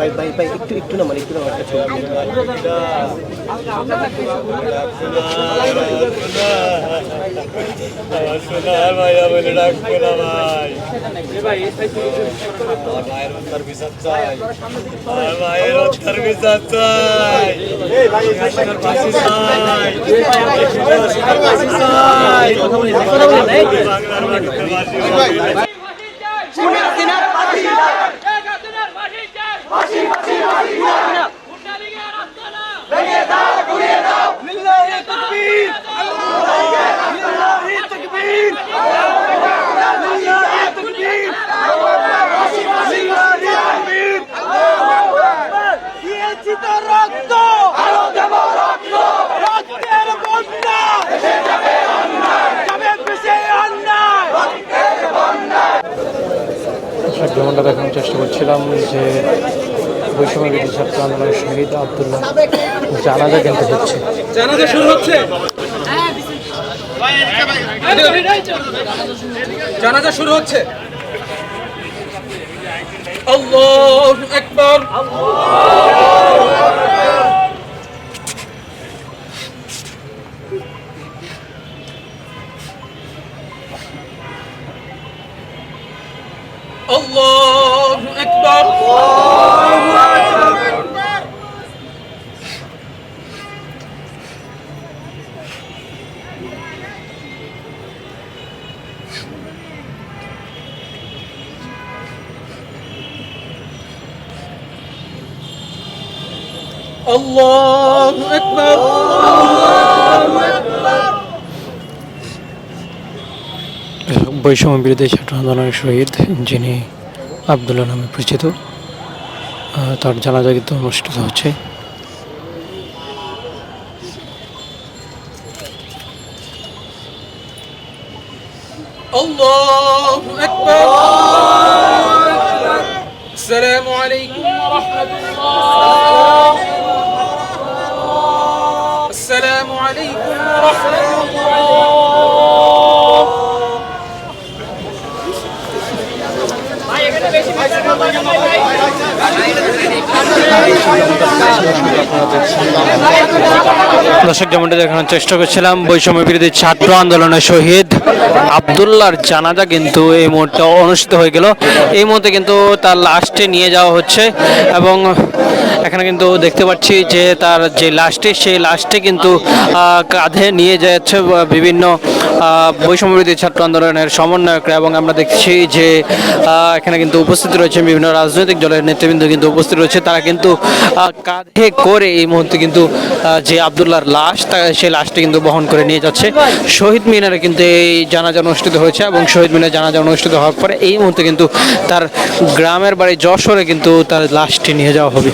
ভাই ভাই ভাই একটু একটু না মানে একটু না একটা ছবি সোনার মায়া বলে ডাকবে না ভাই আমার মায়ের উত্তর যেমনটা দেখানোর চেষ্টা করছিলাম যে বৈষম্য বিরোধী ছাত্র আন্দোলনের শহীদ আবদুল্লাহ জানাজা কিন্তু হচ্ছে। জানাজা শুরু হচ্ছে। আল্লাহু আকবার। বৈষম্য বিরোধী ছাত্র আন্দোলনের শহীদ যিনি আবদুল্লাহ নামে পরিচিত আহ, তার জানাজা কিন্তু অনুষ্ঠিত হচ্ছে الله أكبر السلام عليكم ورحمة الله السلام عليكم ورحمة الله দর্শক, যেমনটা দেখানোর চেষ্টা করছিলাম, বৈষম্য বিরোধী ছাত্র আন্দোলনের শহীদ আবদুল্লার জানাজা কিন্তু এই মুহূর্তে অনুষ্ঠিত হয়ে গেল। এই মুহূর্তে কিন্তু তার লাস্টে নিয়ে যাওয়া হচ্ছে এবং এখানে কিন্তু দেখতে পাচ্ছি যে তার যে লাস্টে সেই লাস্টে কিন্তু কাঁধে নিয়ে যাচ্ছে বিভিন্ন আহ, বৈষম্য বিরোধী ছাত্র আন্দোলনের সমন্বয়করা এবং আমরা দেখছি যে এখানে কিন্তু উপস্থিত রয়েছে বিভিন্ন রাজনৈতিক দলের নেতৃবৃন্দ কিন্তু উপস্থিত রয়েছে। তারা কিন্তু কাঁধে করে এই মুহূর্তে কিন্তু যে আবদুল্লাহর লাশ তা সেই লাশটি কিন্তু বহন করে নিয়ে যাচ্ছে। শহীদ মিনারে কিন্তু এই জানাজা অনুষ্ঠিত হয়েছে এবং শহীদ মিনারে জানাজা অনুষ্ঠিত হওয়ার পরে এই মুহূর্তে কিন্তু তার গ্রামের বাড়ি যশোরে কিন্তু তার লাশটি নিয়ে যাওয়া হবে।